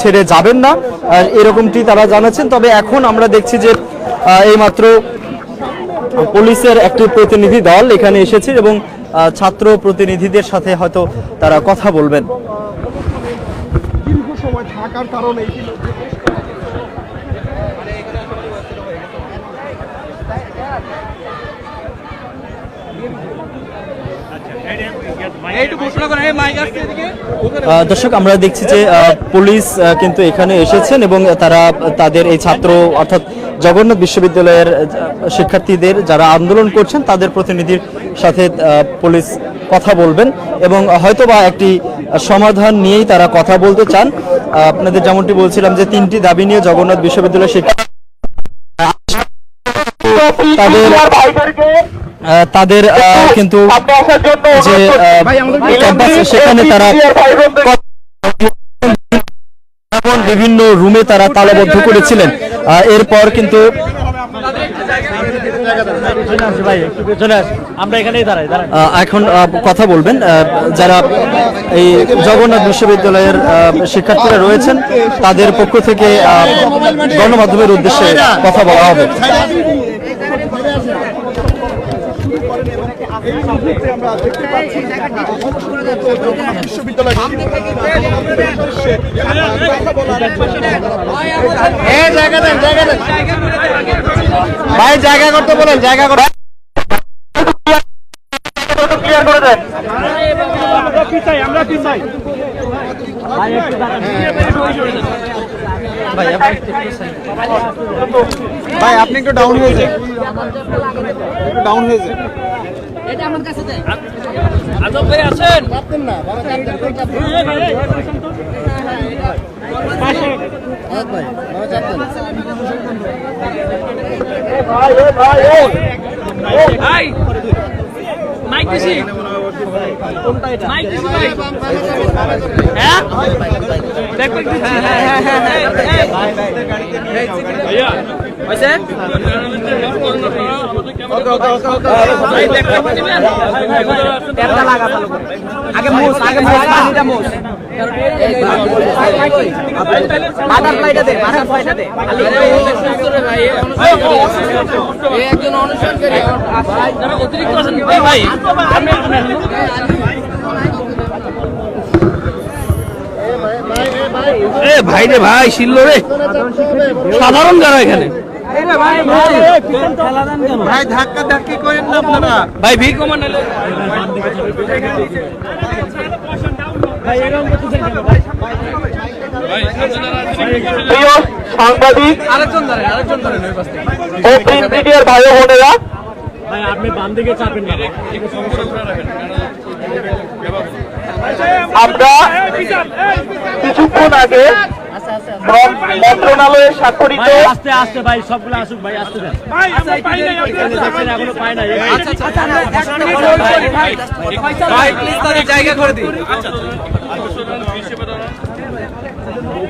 ছেড়ে যাবেন না। এরকমটি তারা জানাচ্ছেন। তবে এখন আমরা দেখছি যে এইমাত্র পুলিশের একটি প্রতিনিধি দল এখানে এসেছে এবং ছাত্র প্রতিনিধিদের সাথে হয়তো তারা কথা বলবেন। দীর্ঘ সময় থাকার কারণে এইটু ঘোষণা করেন এই মাইক আসছে এদিকে আহ, দর্শক আমরা দেখছি যে পুলিশ কিন্তু এখানে এসেছেন এবং তারা তাদের এই ছাত্র অর্থাৎ জগন্নাথ বিশ্ববিদ্যালয়ের শিক্ষার্থীদের যারা আন্দোলন করছেন তাদের প্রতিনিধির সাথে আহ, পুলিশ কথা বলবেন এবং হয়তোবা একটি সমাধান নিয়েই তারা কথা বলতে চান। আপনাদের যেমনটি বলছিলাম যে তিনটি দাবি নিয়ে জগন্নাথ বিশ্ববিদ্যালয় শিক্ষা তাদের তাদের আহ, কিন্তু যে আহ, ক্যাম্পাস সেখানে তারা বিভিন্ন রুমে তারা তালাবদ্ধ করেছিলেন। আহ, এরপর কিন্তু এখন আহ, কথা বলবেন। আহ, যারা এই জগন্নাথ বিশ্ববিদ্যালয়ের আহ, শিক্ষার্থীরা রয়েছেন তাদের পক্ষ থেকে আহ, গণমাধ্যমের উদ্দেশ্যে কথা বলা হবে। এই মুহূর্তে আমরা দেখতে পাচ্ছি জগন্নাথ বিশ্ববিদ্যালয় ভাই জায়গা করতে বলেন জায়গা করতে। ভাই আপনি একটু ডাউন হয়ে যান। একটু ডাউন হয়ে যান আজব ভাই আছেন ভাই মাইক দিছি মাইক দিছি ভাই হ্যাঁ ব্যাকপ্যাক দিচ্ছি হ্যাঁ হ্যাঁ হ্যাঁ ভাইয়া হয়েছে ভাই ব্যাকপ্যাক দিবেন ট্যাপটা লাগা ভালো আগে মোস আগে মোস পানিটা মোস বাটারফ্লাইটা দে বাটারফ্লাইটা দে একজন অনুসরণকারী অতিরিক্ত আছেন ভাই ভাই এ ভাই রে ভাই শিল্লো রে। সাধারণ যারা এখানে। ভাই ধাক্কা ধাক্কি করেন না আপনারা। ভাই ভিড় কমান সাংবাদিক আরেকজন ধরেন আরেকজন ধরেন ওই পাশ থেকে ও প্রিন্ট মিডিয়ার ভাই বোনেরা। ভাই আপনি বাম দিকে চাপেন না। আমরা কিছুক্ষণ আগে মন্ত্রণালয়ে মন্ত্রণালয়ের স্বাক্ষরিত আস্তে আস্তে ভাই সবগুলো আসুক ভাই আস্তে এখনও পাই নাই আচ্ছা আচ্ছা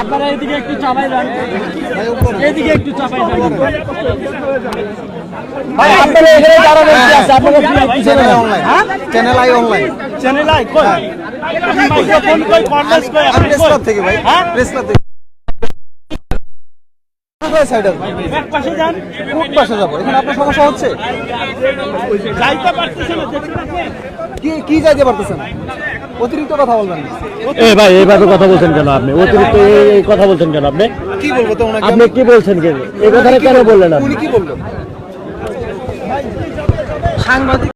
আপনারা এদিকে একটু চাপাই যান এদিকে একটু চাপাই যান ভাই আপনারা এখানে যারা ব্যক্তি আছে আপনারা কি চ্যানেল অনলাইন হ্যাঁ। Channel I online channel I কই? মাইক্রোফোন কই কর্নার্স কই আপনি ক্লাব থেকে ভাই। হ্যাঁ? প্রেস থেকে। কোথায় সাইড এক পাশে যান। কোন পাশে যাব? এখানে আপনার সমস্যা হচ্ছে? যাইতে পারতেছেন না দেখতে কি কি যাইতে পারতেছেন? অতিরিক্ত কথা বলবেন এ ভাই এইভাবে কথা বলছেন কেন আপনি? অতিরিক্ত এই- কথা বলছেন কেন আপনি? কি বলব তো ওনাকে? আপনি কি বলছেন কেন এই কথাটা কেন বললেন আপনি? উনি কি বললেন সাংবাদিক